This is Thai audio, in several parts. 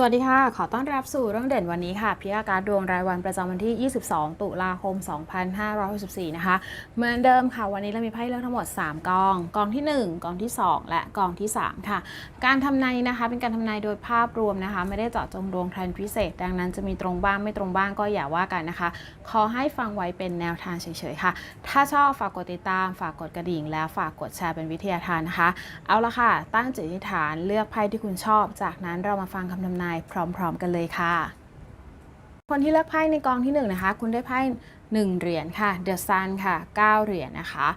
สวัสดีค่ะ ขอต้อนรับสู่เรื่องเด่นวันนี้ค่ะ พิยาการดวงรายวันประจำวันที่ 22 ตุลาคม 2564 นะคะ เหมือนเดิมค่ะ วันนี้เรามีไพ่เลือกทั้งหมด 3 กอง กองที่ 1 กองที่ 2 และกองที่ 3 ค่ะ การทำนายนะคะ เป็นการทำนายโดยภาพรวมนะคะ ไม่ได้เจาะจงดวงใครนพิเศษ ดังนั้นจะมีตรงบ้างไม่ตรงบ้างก็อย่าว่ากันนะคะ ขอให้ฟังไว้เป็นแนวทางเฉยๆค่ะ ถ้าชอบฝากกดติดตาม ฝากกดกระดิ่ง และฝากกดแชร์เป็นวิทยาทานนะคะ เอาละค่ะ ตั้งจิตอธิษฐาน เลือกไพ่ที่คุณชอบ จากนั้นเรามาฟังคำทำนายพร้อม ๆ กันเลยค่ะ คนที่เลือกไพ่ในกองที่1นะคะ คุณได้ไพ่1เหรียญค่ะ The Sun ค่ะ 9 เหรียญนะคะ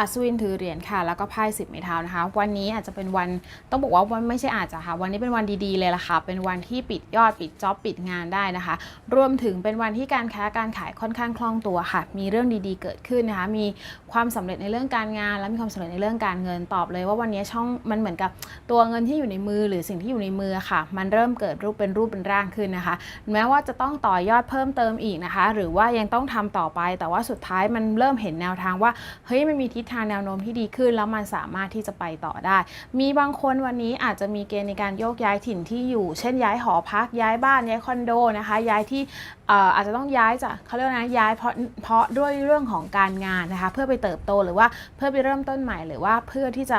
อัศวินถือเหรียญค่ะ แล้วก็ไพ่สิบไม้เท้านะคะ วันนี้อาจจะเป็นวันต้องบอกว่าวันไม่ใช่อาจจะค่ะ วันนี้เป็นวันดีๆเลยล่ะค่ะ เป็นวันที่ปิดยอดปิดจ็อบปิดงานได้นะคะ รวมถึงเป็นวันที่การค้าการขายค่อนข้างคล่องตัวค่ะ มีเรื่องดีๆเกิดขึ้นนะคะ มีความสำเร็จในเรื่องการงาน และมีความสำเร็จในเรื่องการเงินตอบเลย ว่าวันนี้ช่องมันเหมือนกับตัวเงินที่อยู่ในมือหรือสิ่งที่อยู่ในมือค่ะ มันเริ่มเกิดรูปเป็นรูปเป็นร่างขึ้นนะคะ แม้ว่าจะต้องต่อยอดเพิ่มเติมอีกนะคะ หรือว่ายังต้องทำต่อไป แต่ว่าสุดท้ายมันเริ่มเห็นแนวทางว่าเฮ้ยมันมีทิศทางแนวโน้มที่ดีขึ้น แล้วมันสามารถที่จะไปต่อได้ มีบางคนวันนี้อาจจะมีเกณฑ์ในการโยกย้ายถิ่นที่อยู่ เช่นย้ายหอพัก ย้ายบ้าน ย้ายคอนโดนะคะ ย้ายที่อาจจะต้องย้ายจากเขาเรียกนะย้ายเพราะเพราะด้วยเรื่องของการงานนะคะ เพื่อไปเติบโตหรือว่าเพื่อไปเริ่มต้นใหม่หรือว่าเพื่อที่จะ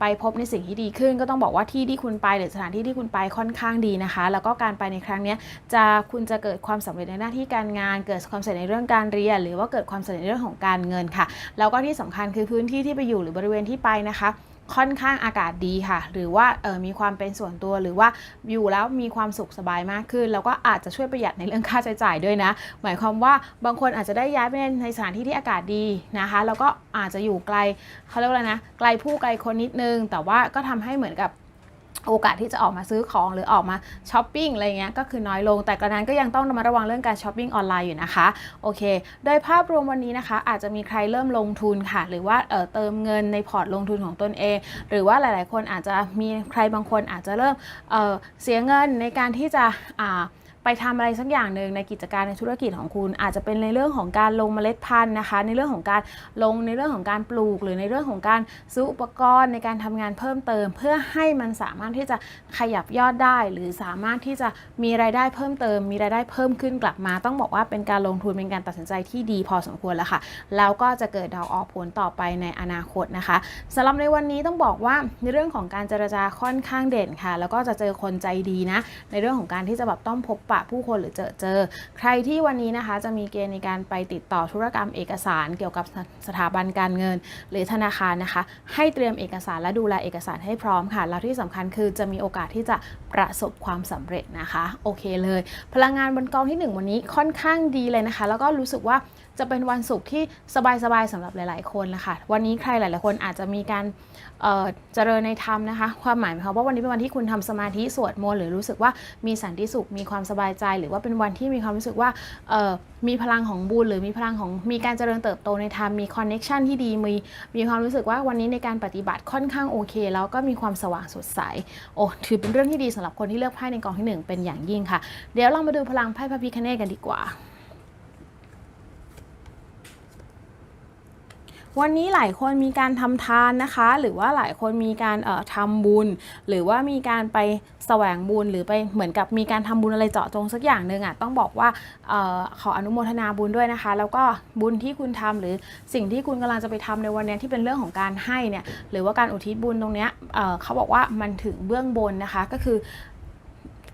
ไปพบในสิ่งที่ดีขึ้น ก็ต้องบอกว่าที่ที่คุณไปหรือสถานที่ที่คุณไปค่อนข้างดีนะคะ แล้วก็การไปในครั้งนี้จะคุณจะเกิดความสำเร็จในหน้าที่การงาน เกิดความสำเร็จในเรื่องการเรียน หรือว่าเกิดความสำเร็จในเรื่องของการเงินค่ะ แล้วก็ที่สำคัญคือพื้นที่ที่ไปอยู่หรือบริเวณที่ไปนะคะ ค่อนข้างอากาศดีค่ะ หรือว่าเออมีความเป็นส่วนตัวหรือว่าอยู่แล้วมีความสุขสบายมากขึ้น แล้วก็อาจจะช่วยประหยัดในเรื่องค่าใช้จ่ายด้วยนะ หมายความว่าบางคนอาจจะได้ย้ายไปในสถานที่ที่อากาศดีนะคะ แล้วก็อาจจะอยู่ไกลเขาเรียกว่าไรนะไกลผู้ไกลคนนิดนึง แต่ว่าก็ทำให้เหมือนกับ โอกาสที่จะออกมาซื้อของหรือออกมาช้อปปิ้งอะไรเงี้ยก็คือน้อยลง แต่กระนั้นก็ยังต้องระมัดระวังเรื่องการช้อปปิ้งออนไลน์อยู่นะคะโอเค โดยภาพรวมวันนี้นะคะ อาจจะมีใครเริ่มลงทุนค่ะ หรือว่าเออเติมเงินในพอร์ตลงทุนของตนเอง หรือว่าหลาย ๆ คนอาจจะมีใครบางคนอาจจะเริ่มเออเสียเงินในการที่จะอ่า ไปทำอะไรสักอย่างหนึ่งในกิจการในธุรกิจของคุณ อาจจะเป็นในเรื่องของการลงเมล็ดพันธุ์นะคะ ในเรื่องของการลงในเรื่องของการปลูก หรือในเรื่องของการซื้ออุปกรณ์ในการทำงานเพิ่มเติม เพื่อให้มันสามารถที่จะขยับยอดได้ หรือสามารถที่จะมีรายได้เพิ่มเติม มีรายได้เพิ่มขึ้นกลับมา ต้องบอกว่าเป็นการลงทุนเป็นการตัดสินใจที่ดีพอสมควรแล้วค่ะ แล้วก็จะเกิดดอกออกผลต่อไปในอนาคตนะคะสำหรับในวันนี้ต้องบอกว่าในเรื่องของการเจรจาค่อนข้างเด่นค่ะ แล้วก็จะเจอคนใจดีนะในเรื่องของการที่จะแบบต้องพบปะผู้คนหรือเจอเจอ ใครที่วันนี้นะคะจะมีเกณฑ์ในการไปติดต่อธุรกรรมเอกสารเกี่ยวกับสถาบันการเงิน หรือธนาคารนะคะ ให้เตรียมเอกสารและดูแลเอกสารให้พร้อมค่ะ แล้วที่สำคัญคือจะมีโอกาสที่จะประสบความสำเร็จนะคะ โอเคเลย พลังงานบนกองที่ 1 วันนี้ค่อนข้างดีเลยนะคะ แล้วก็รู้สึกว่า จะเป็นวันศุกร์ที่สบายๆสำหรับหลาย ๆ คนละคะวันนี้ใครหลาย ๆ คนอาจจะมีการเจริญในธรรมนะคะ ความหมายหมายวามว่าวันนี้เป็นวันที่คุณทำสมาธิสวดมนต์หรือรู้สึกว่ามีสันติสุขมีความสบายใจ หรือว่าเป็นวันที่มีความรู้สึกว่ามีพลังของบุญหรือมีพลังของมีการเจริญเติบโตในธรรมมีคอนเน็ชันที่ดีมีมีความรู้สึกว่าวันนี้ในการปฏิบัติค่อนข้างโอเค แล้วก็มีความสว่างสดใสโอ้ถือเป็นเรื่องที่ดีสำหรับคนที่เลือกไพ่ในกองที่หนึ่งเป็นอย่างยิ่งค่ะ เดี๋ยวเรามาดูพลังไพ่พระพิคเนตกันดีกว่า วันนี้หลายคนมีการทำทานนะคะ หรือว่าหลายคนมีการเอ่อทำบุญ หรือว่ามีการไปแสวงบุญหรือไปเหมือนกับมีการทำบุญอะไรเจาะจงสักอย่างหนึ่งอะต้องบอกว่าเออขออนุโมทนาบุญด้วยนะคะ แล้วก็บุญที่คุณทำหรือสิ่งที่คุณกำลังจะไปทำในวันนี้ที่เป็นเรื่องของการให้เนี่ยหรือว่าการอุทิศบุญตรงเนี้ยเอ่อเขาบอกว่ามันถึงเบื้องบนนะคะก็คือ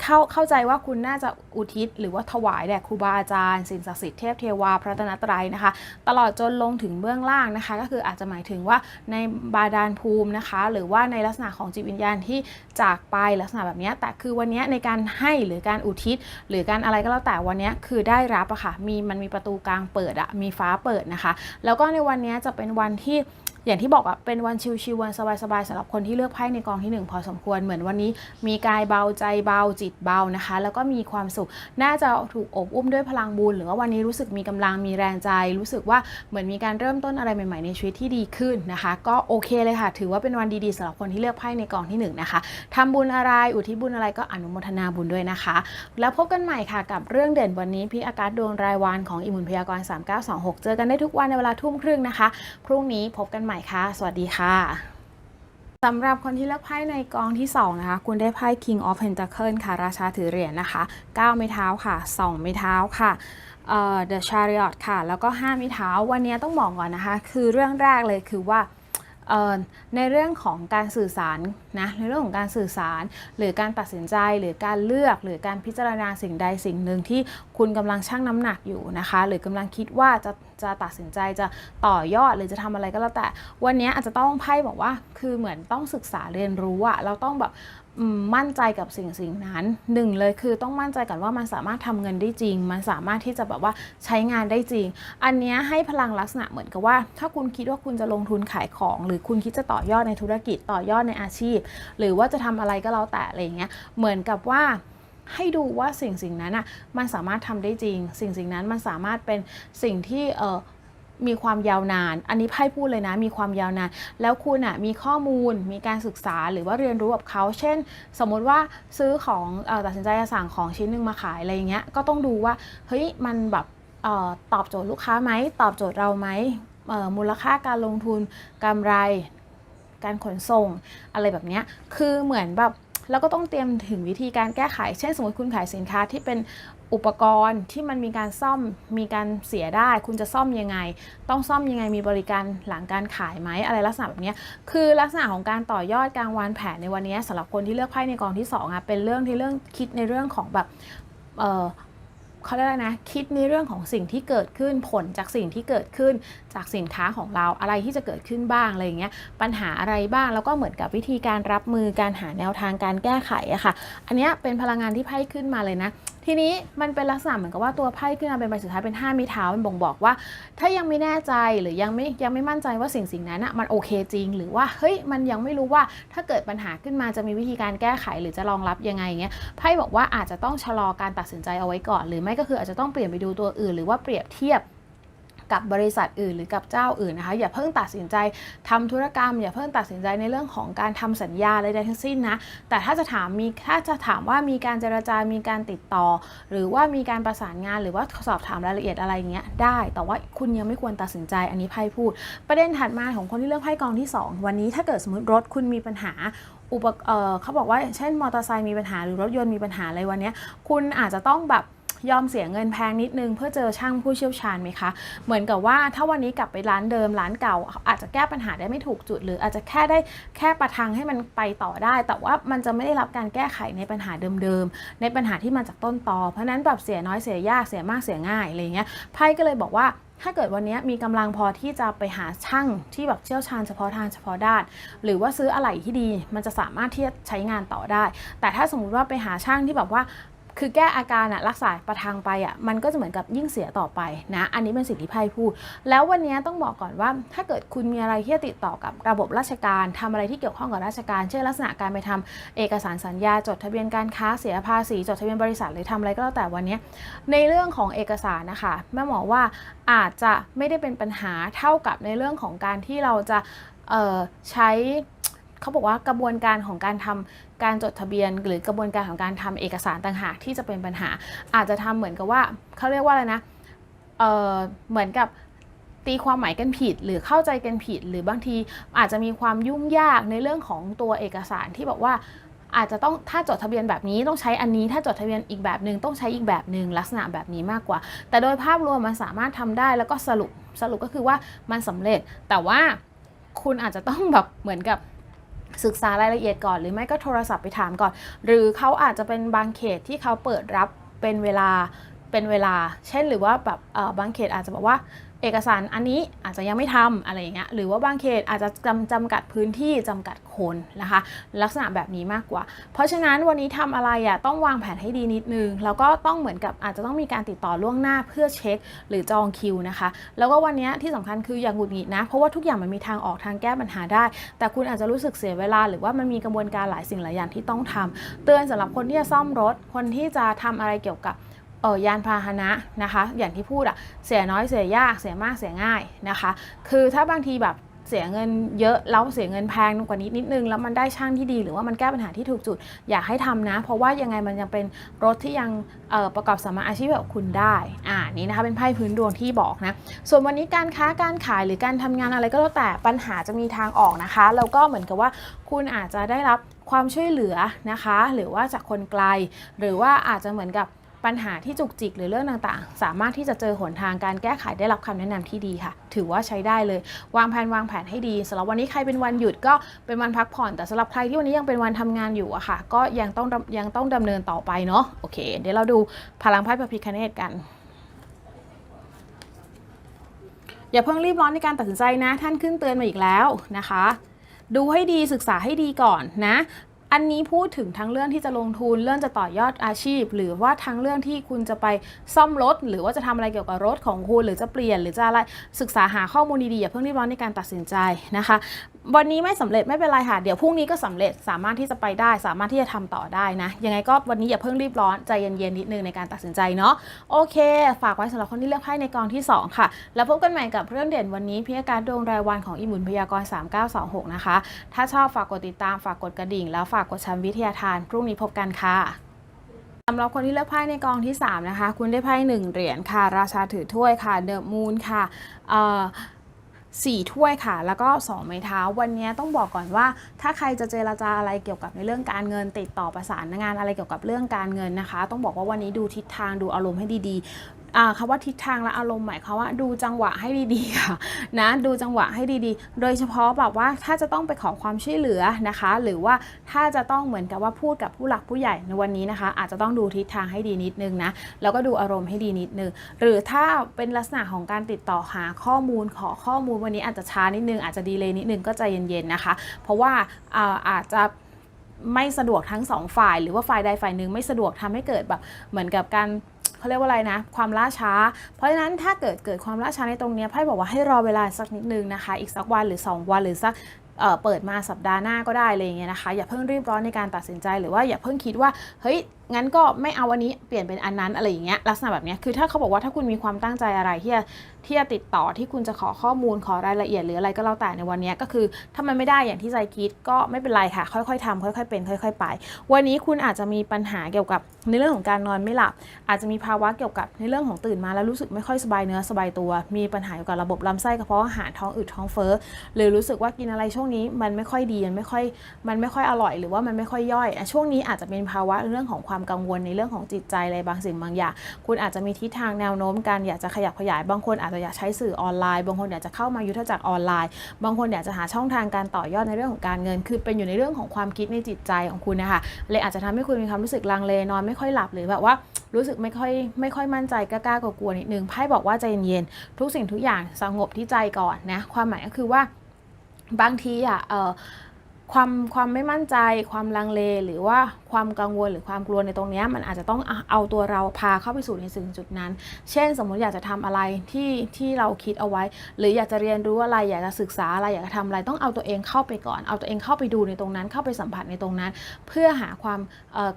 เข้าเข้าใจว่าคุณน่าจะอุทิศ หรือว่าถวายแด่ครูบาอาจารย์สิ่งศักดิ์สิทธิ์เทพเทวาพระตนตรัยนะคะ ตลอดจนลงถึงเบื้องล่างนะคะ ก็คืออาจจะหมายถึงว่าในบาดาลภูมินะคะ หรือว่าในลักษณะของจิตวิญญาณที่จากไปลักษณะแบบนี้แต่คือวันนี้ในการให้หรือการอุทิศ หรือการอะไรก็แล้วแต่วันนี้คือได้รับอะค่ะมีมันมีประตูกลางเปิดอะมีฟ้าเปิดนะคะ แล้วก็ในวันนี้จะเป็นวันที่ อย่างที่บอกอะเป็นวันชิวๆวันสบายๆสำหรับคนที่เลือกไพ่ในกองที่หนึ่งพอสมควรเหมือนวันนี้มีกายเบาใจเบาจิตเบานะคะ แล้วก็มีความสุขน่าจะถูกอบอุ้มด้วยพลังบุญหรือว่าวันนี้รู้สึกมีกำลังมีแรงใจ รู้สึกว่าเหมือนมีการเริ่มต้นอะไรใหม่ ๆในชีวิตที่ดีขึ้นนะคะ ก็โอเคเลยค่ะ ถือว่าเป็นวันดีๆสำหรับคนที่เลือกไพ่ในกองที่หนึ่งนะคะทำบุญอะไรอุทิศบุญอะไรก็อนุโมทนาบุญด้วยนะคะ แล้วพบกันใหม่ค่ะกับเรื่องเด่นวันนี้พี่อากาศดวงรายวันของอิมมุนพยากรณ์3926 เจอกันได้ทุกวันในเวลาทุ่มครึ่งนะคะ พรุ่งนี้พบกันใหม่ค่ะ สวัสดีค่ะสำหรับคนที่เลือกไพ่ในกองที่ 2 นะคะ คุณได้ไพ่ King of pentacles ค่ะ ราชาถือเหรียญนะคะ 9 ไม้เท้าค่ะ 2 ไม้เท้าค่ะเอ่อ The Chariot ค่ะ แล้วก็ 5 ไม้เท้า วันนี้ต้องบอกก่อนนะคะ คือเรื่องแรกเลยคือว่า ในเรื่องของการสื่อสารนะในเรื่องของการสื่อสาร หรือการตัดสินใจหรือการเลือกหรือการพิจารณาสิ่งใดสิ่งหนึ่งที่คุณกำลังชั่งน้ำหนักอยู่นะคะ หรือกำลังคิดว่าจะจะตัดสินใจจะต่อยอดหรือจะทำอะไรก็แล้วแต่ วันนี้อาจจะต้องไพ่บอกว่าคือเหมือนต้องศึกษาเรียนรู้อะเราต้องแบบ มั่นใจกับสิ่งสิ่งนั้นหนึ่งเลยคือต้องมั่นใจก่อนว่ามันสามารถทำเงินได้จริง มันสามารถที่จะแบบว่าใช้งานได้จริง อันนี้ให้พลังลักษณะเหมือนกับว่า ถ้าคุณคิดว่าคุณจะลงทุนขายของ หรือคุณคิดจะต่อยอดในธุรกิจต่อยอดในอาชีพ หรือว่าจะทำอะไรก็แล้วแต่อะไรเงี้ยเหมือนกับว่าให้ดูว่าสิ่งสิ่งนั้นอะมันสามารถทำได้จริง สิ่งสิ่งนั้นมันสามารถเป็นสิ่งที่เออ มีความยาวนาน อันนี้ไพ่พูดเลยนะ มีความยาวนาน แล้วคุณอะมีข้อมูล มีการศึกษาหรือว่าเรียนรู้กับเขา เช่น สมมุติว่าซื้อของเออตัดสินใจจะสั่งของชิ้นหนึ่งมาขายอะไรอย่างเงี้ย ก็ต้องดูว่า เฮ้ย มันแบบเออตอบโจทย์ลูกค้าไหม ตอบโจทย์เราไหม มูลค่าการลงทุนกำไร การขนส่ง อะไรแบบเนี้ย คือเหมือนแบบแล้วก็ต้องเตรียมถึงวิธีการแก้ไข เช่นสมมติคุณขายสินค้าที่เป็น อุปกรณ์ที่มันมีการซ่อมมีการเสียได้ คุณจะซ่อมยังไง ต้องซ่อมยังไงมีบริการหลังการขายไหมอะไรลักษณะแบบนี้คือลักษณะของการต่อยอดการวางแผนในวันนี้สำหรับคนที่เลือกไพ่ในกองที่สองอะเป็นเรื่องที่เรื่องคิดในเรื่องของแบบเออเขาเรียกอะไรนะคิดในเรื่องของสิ่งที่เกิดขึ้นผลจากสิ่งที่เกิดขึ้นจากสินค้าของเราอะไรที่จะเกิดขึ้นบ้างอะไรอย่างเงี้ยปัญหาอะไรบ้างแล้วก็เหมือนกับวิธีการรับมือการหาแนวทางการแก้ไขอะค่ะ อันเนี้ยเป็นพลังงานที่ไพ่ขึ้นมาเลยนะทีนี้มันเป็นลักษณะเหมือนกับว่าตัวไพ่ขึ้นมาเป็นใบสุดท้ายเป็น 5 มีเท้ามันบ่งบอกว่า ถ้ายังไม่แน่ใจหรือยังไม่ยังไม่มั่นใจว่าสิ่งสิ่งนั้นอะมันโอเคจริง หรือว่าเฮ้ยมันยังไม่รู้ว่าถ้าเกิดปัญหาขึ้นมาจะมีวิธีการแก้ไขหรือจะรองรับยังไงเงี้ยไพ่บอกว่าอาจจะต้องชะลอการตัดสินใจเอาไว้ก่อน หรือไม่ก็คืออาจจะต้องเปลี่ยนไปดูตัวอื่น หรือว่าเปรียบเทียบ กับบริษัทอื่น หรือกับเจ้าอื่นนะคะ อย่าเพิ่งตัดสินใจทำธุรกรรม อย่าเพิ่งตัดสินใจในเรื่องของการทำสัญญาอะไรใดทั้งสิ้นนะ แต่ถ้าจะถามมีถ้าจะถามว่ามีการเจรจา มีการติดต่อ หรือว่ามีการประสานงาน หรือว่าสอบถามรายละเอียดอะไรเงี้ยได้ แต่ว่าคุณยังไม่ควรตัดสินใจ อันนี้ไพ่พูด ประเด็นถัดมาของคนที่เลือกไพ่กองที่ 2 วันนี้ถ้าเกิดสมมติรถคุณมีปัญหาอุปเออเขาบอกว่าเช่นมอเตอร์ไซค์มีปัญหาหรือรถยนต์มีปัญหาอะไรวันนี้คุณอาจจะต้องแบบ ยอมเสียเงินแพงนิดนึงเพื่อเจอช่างผู้เชี่ยวชาญไหมคะ เหมือนกับว่าถ้าวันนี้กลับไปร้านเดิมร้านเก่า อาจจะแก้ปัญหาได้ไม่ถูกจุด หรืออาจจะแค่ได้แค่ประทังให้มันไปต่อได้ แต่ว่ามันจะไม่ได้รับการแก้ไขในปัญหาเดิมๆในปัญหาที่มาจากต้นตอเพราะนั้นแบบเสียน้อยเสียยากเสียมากเสียง่ายอะไรเงี้ยไพ่ก็เลยบอกว่าถ้าเกิดวันนี้มีกำลังพอที่จะไปหาช่างที่แบบเชี่ยวชาญเฉพาะทางเฉพาะด้าน หรือว่าซื้ออะไหล่ที่ดีมันจะสามารถที่จะใช้งานต่อได้ แต่ถ้าสมมุติว่าไปหาช่างที่แบบว่า คือแก้อาการอะรักษาประทังไปอะมันก็จะเหมือนกับยิ่งเสียต่อไปนะอันนี้เป็นสิ่งที่ไพ่พูด แล้ววันนี้ต้องบอกก่อนว่าถ้าเกิดคุณมีอะไรที่ติดต่อกับระบบราชการทำอะไรที่เกี่ยวข้องกับราชการ เช่นลักษณะการไปทำเอกสารสัญญา จดทะเบียนการค้าเสียภาษีจดทะเบียนบริษัทหรือทำอะไรก็แล้วแต่วันนี้ ในเรื่องของเอกสารนะคะแม่หมอว่าอาจจะไม่ได้เป็นปัญหาเท่ากับในเรื่องของการที่เราจะใช้ เขาบอกว่ากระบวนการของการทำการจดทะเบียน หรือกระบวนการของการทำเอกสารต่างหากที่จะเป็นปัญหา อาจจะทำเหมือนกับว่าเขาเรียกว่าอะไรนะเเหมือนกับตีความหมายกันผิดหรือเข้าใจกันผิด หรือบางทีอาจจะมีความยุ่งยากในเรื่องของตัวเอกสารที่บอกว่าอาจจะต้องถ้าจดทะเบียนแบบนี้ต้องใช้อันนี้ ถ้าจดทะเบียนอีกแบบหนึ่งต้องใช้อีกแบบหนึ่งลักษณะแบบนี้มากกว่า แต่โดยภาพรวมมันสามารถทำได้แล้วก็สรุปสรุปก็คือว่ามันสำเร็จแต่ว่าคุณอาจจะต้องแบบเหมือนกับ ศึกษารายละเอียดก่อน หรือไม่ก็โทรศัพท์ไปถามก่อน หรือเขาอาจจะเป็นบางเขตที่เขาเปิดรับเป็นเวลาเป็นเวลา เช่นหรือว่าแบบเออบางเขตอาจจะบอกว่า เอกสารอันนี้อาจจะยังไม่ทำอะไรอย่างเงี้ยหรือว่าบางเขตอาจจะจำจำกัดพื้นที่จำกัดคนนะคะ ลักษณะแบบนี้มากกว่า เพราะฉะนั้นวันนี้ทำอะไรอะต้องวางแผนให้ดีนิดนึง แล้วก็ต้องเหมือนกับอาจจะต้องมีการติดต่อล่วงหน้าเพื่อเช็คหรือจองคิวนะคะ แล้วก็วันนี้ที่สำคัญคืออย่างหงุดหงิดนะ เพราะว่าทุกอย่างมันมีทางออกทางแก้ปัญหาได้ แต่คุณอาจจะรู้สึกเสียเวลา หรือว่ามันมีกระบวนการหลายสิ่งหลายอย่างที่ต้องทำเตือนสำหรับคนที่จะซ่อมรถคนที่จะทำอะไรเกี่ยวกับ เออยานพาหนะนะคะ อย่างที่พูดอะเสียน้อยเสียยากเสียมากเสียง่ายนะคะ คือถ้าบางทีแบบเสียเงินเยอะแล้วเสียเงินแพงกว่านี้นิดนึงแล้วมันได้ช่างที่ดี หรือว่ามันแก้ปัญหาที่ถูกจุด อยากให้ทำนะ เพราะว่ายังไงมันยังเป็นรถที่ยังออประกอบสมมารถอาชีพแบบคุณได้อ่านี่นะคะเป็นไพ่พื้นดวงที่บอกนะส่วนวันนี้การค้าการขายหรือการทำงานอะไรก็แล้วแต่ปัญหาจะมีทางออกนะคะแล้วก็เหมือนกับว่าคุณอาจจะได้รับความช่วยเหลือนะคะ หรือว่าจากคนไกล หรือว่าอาจจะเหมือนกับ ปัญหาที่จุกจิกหรือเรื่องต่างๆ สามารถที่จะเจอหนทางการแก้ไขได้รับคำแนะนำที่ดีค่ะ ถือว่าใช้ได้เลย วางแผนวางแผนให้ดีสำหรับวันนี้ใครเป็นวันหยุดก็เป็นวันพักผ่อน แต่สำหรับใครที่วันนี้ยังเป็นวันทำงานอยู่อะค่ะ ก็ยังต้องยังต้องดำเนินต่อไปเนาะโอเค เดี๋ยวเราดูพลังไพ่พระพิคเนตกันอย่าเพิ่งรีบร้อนในการตัดสินใจนะ ท่านขึ้นเตือนมาอีกแล้วนะคะ ดูให้ดีศึกษาให้ดีก่อนนะ อันนี้พูดถึงทั้งเรื่องที่จะลงทุน เรื่องจะต่อยอดอาชีพ หรือว่าทั้งเรื่องที่คุณจะไปซ่อมรถ หรือว่าจะทำอะไรเกี่ยวกับรถของคุณ หรือจะเปลี่ยน หรือจะอะไร ศึกษาหาข้อมูลดีๆอย่าเพิ่งรีบร้อนในการตัดสินใจนะคะ วันนี้ไม่สำเร็จไม่เป็นไรค่ะ เดี๋ยวพรุ่งนี้ก็สำเร็จสามารถที่จะไปได้ สามารถที่จะทำต่อได้นะ ยังไงก็วันนี้อย่าเพิ่งรีบร้อนใจเย็นๆนิดนึงในการตัดสินใจเนาะ โอเค ฝากไว้สำหรับคนที่เลือกไพ่ในกองที่ 2 ค่ะ แล้วพบกันใหม่กับเรื่องเด่นวันนี้พิการดวงรายวันของอิมุนพยากรณ์3926นะคะ ถ้าชอบฝากกดติดตามฝากกดกระดิ่งแล้วฝากกดชัมวิทยาทาน พรุ่งนี้พบกันค่ะสำหรับคนที่เลือกไพ่ในกองที่ 3 นะคะ คุณได้ไพ่หนึ่งเหรียญค่ะ ราชาถือถ้วยค่ะเดอะมูนค่ะสี่ถ้วยค่ะ แล้วก็ 2 ไม้เท้า วันนี้ต้องบอกก่อนว่า ถ้าใครจะเจราจาอะไรเกี่ยวกับในเรื่องการเงิน ติดต่อประสานงานอะไรเกี่ยวกับเรื่องการเงินนะคะ ต้องบอกว่าวันนี้ดูทิศทางดูอารมณ์ให้ดีๆ คำว่าทิศทางและอารมณ์หมายความว่าดูจังหวะให้ดีๆค่ะนะดูจังหวะให้ดีๆ โดยเฉพาะแบบว่าถ้าจะต้องไปขอความช่วยเหลือนะคะ หรือว่าถ้าจะต้องเหมือนกับว่าพูดกับผู้หลักผู้ใหญ่ในวันนี้นะคะ อาจจะต้องดูทิศทางให้ดีนิดนึงนะแล้วก็ดูอารมณ์ให้ดีนิดนึง หรือถ้าเป็นลักษณะของการติดต่อหาข้อมูลขอข้อมูลวันนี้อาจจะช้านิดนึงอาจจะดีเลยนิดนึงก็ใจเย็นๆนะคะ เพราะว่าอ่าอาจจะไม่สะดวกทั้งสองฝ่าย หรือว่าฝ่ายใดฝ่ายหนึ่งไม่สะดวกทำให้เกิดแบบเหมือนกับการ เขาเรียกว่าอะไรนะ ความล่าช้า เพราะฉะนั้นถ้าเกิดเกิดความล่าช้าในตรงนี้ไพ่บอกว่าให้รอเวลาสักนิดนึงนะคะ อีกสักวันหรือ 2 วันหรือสักเอ่อเปิดมาสัปดาห์หน้าก็ได้อะไรอย่างเงี้ยนะคะ อย่าเพิ่งรีบร้อนในการตัดสินใจหรือว่าอย่าเพิ่งคิดว่าเฮ้ย งั้นก็ไม่เอาวันนี้เปลี่ยนเป็นอันนั้นอะไรอย่างเงี้ยลักษณะแบบเนี้ยคือถ้าเขาบอกว่าถ้าคุณมีความตั้งใจอะไรที่จะที่จะติดต่อที่คุณจะขอข้อมูลขอรายละเอียดหรืออะไรก็แล้วแต่ในวันนี้ก็คือถ้ามันไม่ได้อย่างที่ใจคิดก็ไม่เป็นไรค่ะ ค่อยๆทำค่อย ๆ เป็น ค่อย ๆ ไป วันนี้คุณอาจจะมีปัญหาเกี่ยวกับในเรื่องของการนอนไม่หลับ อาจจะมีภาวะเกี่ยวกับในเรื่องของตื่นมาแล้วรู้สึกไม่ค่อยสบายเนื้อสบายตัว มีปัญหาเกี่ยวกับระบบลำไส้กระเพาะอาหารท้องอืดท้องเฟ้อหรือรู้สึกว่ากินอะไรช่วงนี้มันไม่ค่อยดีมันไม่ค่อยมันไม่ค่อยอร่อย หรือว่ามันไม่ค่อยย่อยช่วงนี้อาจจะเป็นภาวะเรื่องของความกังวลในเรื่องของจิตใจอะไรบางสิ่งบางอย่าง คุณอาจจะมีทิศทางแนวโน้มการอยากจะขยับขยาย บางคนอาจจะอยากใช้สื่อออนไลน์ บางคนอยากจะเข้ามายุทธจักรออนไลน์ บางคนอยากจะหาช่องทางการต่อยอดในเรื่องของการเงิน คือเป็นอยู่ในเรื่องของความคิดในจิตใจของคุณนะคะ เลยอาจจะทำให้คุณมีความรู้สึกลังเล นอนไม่ค่อยหลับหรือแบบว่ารู้สึกไม่ค่อยไม่ค่อยมั่นใจกล้ากลัวๆนิดนึงไพ่บอกว่าใจเย็นๆทุกสิ่งทุกอย่างสงบที่ใจก่อนนะ ความหมายก็คือว่าบางทีอะเออ ความความไม่มั่นใจ ความลังเล หรือว่าความกังวลหรือความกลัวในตรงนี้มันอาจจะต้องเอาตัวเราพาเข้าไปสู่ในสิ่งจุดนั้น เช่น สมมุติอยากจะทำอะไรที่ที่เราคิดเอาไว้ หรืออยากจะเรียนรู้อะไร อยากจะศึกษาอะไร อยากจะทำอะไร ต้องเอาตัวเองเข้าไปก่อน เอาตัวเองเข้าไปดูในตรงนั้น เข้าไปสัมผัสในตรงนั้น เพื่อหาความ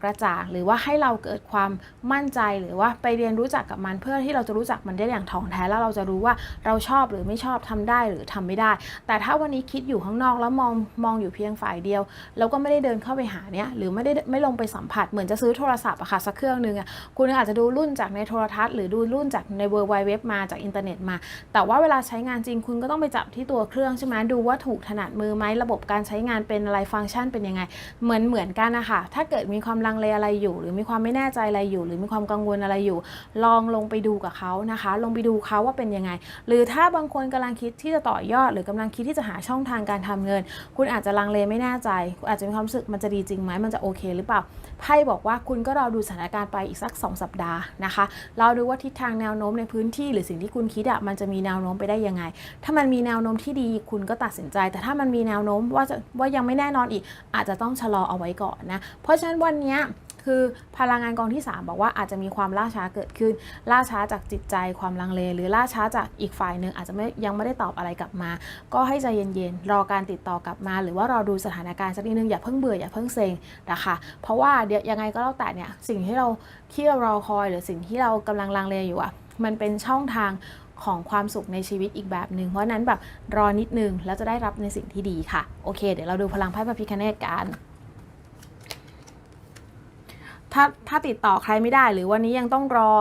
กระจ่าง หรือว่าให้เราเกิดความมั่นใจ หรือว่าไปเรียนรู้จักกับมัน เพื่อที่เราจะรู้จักมันได้อย่างถ่องแท้ แล้วเราจะรู้ว่าเราชอบหรือไม่ชอบทำได้หรือทำไม่ได้ แต่ถ้าวันนี้คิดอยู่ข้างนอกแล้วมองมองอยู่เพียงฝ่ายเดียว แล้วก็ไม่ได้เดินเข้าไปหาเนี้ยหรือไม่ได้ไม่ลงไปสัมผัสเหมือนจะซื้อโทรศัพท์อะค่ะสักเครื่องนึงอะคุณอาจจะดูรุ่นจากในโทรทัศน์ หรือดูรุ่นจากในเวอร์ไวเว็บมาจากอินเทอร์เน็ตมา แต่ว่าเวลาใช้งานจริงคุณก็ต้องไปจับที่ตัวเครื่องใช่ไหมดูว่าถูกถนัดมือไหมระบบการใช้งานเป็นอะไรฟังก์ชันเป็นยังไง เหมือนเหมือนกันนะคะถ้าเกิดมีความลังเลอะไรอยู่ หรือมีความไม่แน่ใจอะไรอยู่ หรือมีความกังวลอะไรอยู่ ลองลงไปดูกับเขานะคะ ลงไปดูเขาว่าเป็นยังไง หรือถ้าบางคนกำลังคิดที่จะต่อยอด หรือกำลังคิดที่จะหาช่องทางการทำเงิน คุณอาจจะลังเลไม่แน่ใจ คุณอาจจะมีความรู้สึกมันจะดีจริงไหมมันจะโอเคหรือเปล่าไพ่บอกว่าคุณก็รอดูสถานการณ์ไปอีกสัก 2 สัปดาห์นะคะเราดูว่าทิศทางแนวโน้มในพื้นที่ หรือสิ่งที่คุณคิดอะมันจะมีแนวโน้มไปได้ยังไง ถ้ามันมีแนวโน้มที่ดีคุณก็ตัดสินใจ แต่ถ้ามันมีแนวโน้มว่าจะว่ายังไม่แน่นอนอีก อาจจะต้องชะลอเอาไว้ก่อนนะเพราะฉะนั้นวันนี้ คือพลังงานกองที่ 3 บอกว่าอาจจะมีความล่าช้าเกิดขึ้น ล่าช้าจากจิตใจความลังเล หรือล่าช้าจากอีกฝ่ายหนึ่งอาจจะไม่ยังไม่ได้ตอบอะไรกลับมา ก็ให้ใจเย็นๆ รอการติดต่อกลับมา หรือว่ารอดูสถานการณ์สักนิดนึงอย่าเพิ่งเบื่ออย่าเพิ่งเซ็งนะคะเพราะว่าเดี๋ยวยังไงก็แล้วแต่เนี่ยสิ่งที่เราที่เรารอคอย หรือสิ่งที่เรากำลังลังเลอยู่อะมันเป็นช่องทางของความสุขในชีวิตอีกแบบหนึ่งเพราะฉะนั้นแบบรอนิดนึงแล้วจะได้รับในสิ่งที่ดีค่ะ โอเค เดี๋ยวเราดูพลังไพ่พระพิคเนตกัน ถ้าถ้าติดต่อใครไม่ได้ หรือวันนี้ยังต้องรอ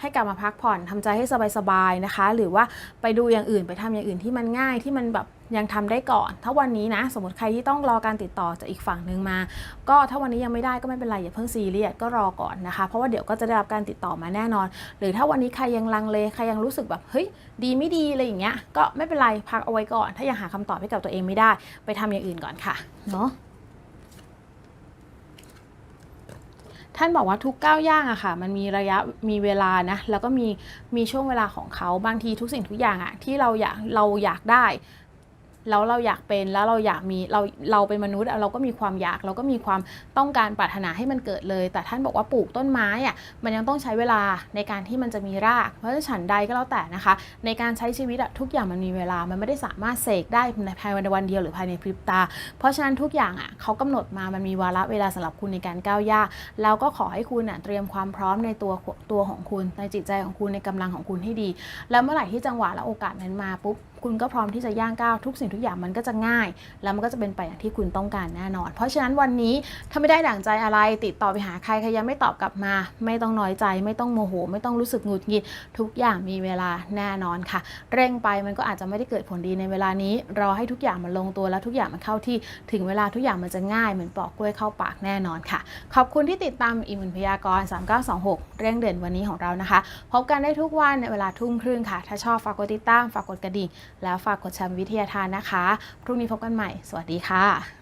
ให้กลับมาพักผ่อนทำใจให้สบายๆนะคะ หรือว่าไปดูอย่างอื่นไปทำอย่างอื่นที่มันง่ายที่มันแบบยังทำได้ก่อน ถ้าวันนี้นะ สมมติใครที่ต้องรอการติดต่อจากอีกฝั่งหนึ่งมา ก็ถ้าวันนี้ยังไม่ได้ก็ไม่เป็นไรอย่าเพิ่งซีเรียสก็รอก่อนนะคะ เพราะว่าเดี๋ยวก็จะได้รับการติดต่อมาแน่นอน หรือถ้าวันนี้ใครยังลังเลใครยังรู้สึกแบบเฮ้ยดีไม่ดีอะไรอย่างเงี้ยก็ไม่เป็นไรพักเอาไว้ก่อน ถ้ายังหาคำตอบให้กับตัวเองไม่ได้ ไปทำอย่างอื่นก่อนค่ะเนาะ ท่านบอกว่าทุกก้าวย่างอะค่ะ มันมีระยะมีเวลานะ แล้วก็มีมีช่วงเวลาของเขาบางทีทุกสิ่งทุกอย่างอะที่เราอยากเราอยากได้ แล้วเราอยากเป็นแล้วเราอยากมีเราเราเป็นมนุษย์เราก็มีความอยากเราก็มีความต้องการปรารถนาให้มันเกิดเลย แต่ท่านบอกว่าปลูกต้นไม้อะมันยังต้องใช้เวลาในการที่มันจะมีราก เพราะฉะนั้นฉันใดก็แล้วแต่นะคะ ในการใช้ชีวิตอะทุกอย่างมันมีเวลามันไม่ได้สามารถเสกได้ในภายในวันเดียวหรือภายในพริบตา เพราะฉะนั้นทุกอย่างอะเขากำหนดมามันมีวาระเวลาสำหรับคุณในการก้าวย่างแล้วก็ขอให้คุณน่ะเตรียมความพร้อมในตัวตัวของคุณในจิตใจของคุณในกำลังของคุณให้ดี แล้วเมื่อไหร่ที่จังหวะและโอกาสนั้นมาปุ๊บ คุณก็พร้อมที่จะย่างก้าวทุกสิ่งทุกอย่างมันก็จะง่าย แล้วมันก็จะเป็นไปอย่างที่คุณต้องการแน่นอน เพราะฉะนั้นวันนี้ถ้าไม่ได้ดั่งใจอะไร ติดต่อไปหาใครใครยังไม่ตอบกลับมา ไม่ต้องน้อยใจ ไม่ต้องโมโห ไม่ต้องรู้สึกหงุดหงิดทุกอย่างมีเวลาแน่นอนค่ะ เร่งไปมันก็อาจจะไม่ได้เกิดผลดีในเวลานี้ รอให้ทุกอย่างมันลงตัวแล้วทุกอย่างมันเข้าที่ถึงเวลาทุกอย่างมันจะง่ายเหมือนปอกกล้วยเข้าปากแน่นอนค่ะ ขอบคุณที่ติดตามอีมุนพยากรณ์3926 เร่งเด่นวันนี้ของเรานะคะ พบกันได้ทุกวันในเวลาทุ่มครึ่งค่ะ ถ้าชอบฝากกดติดตามฝากกดกระดิ่ง แล้วฝากกดแชร์วิทยาทานนะคะ พรุ่งนี้พบกันใหม่ สวัสดีค่ะ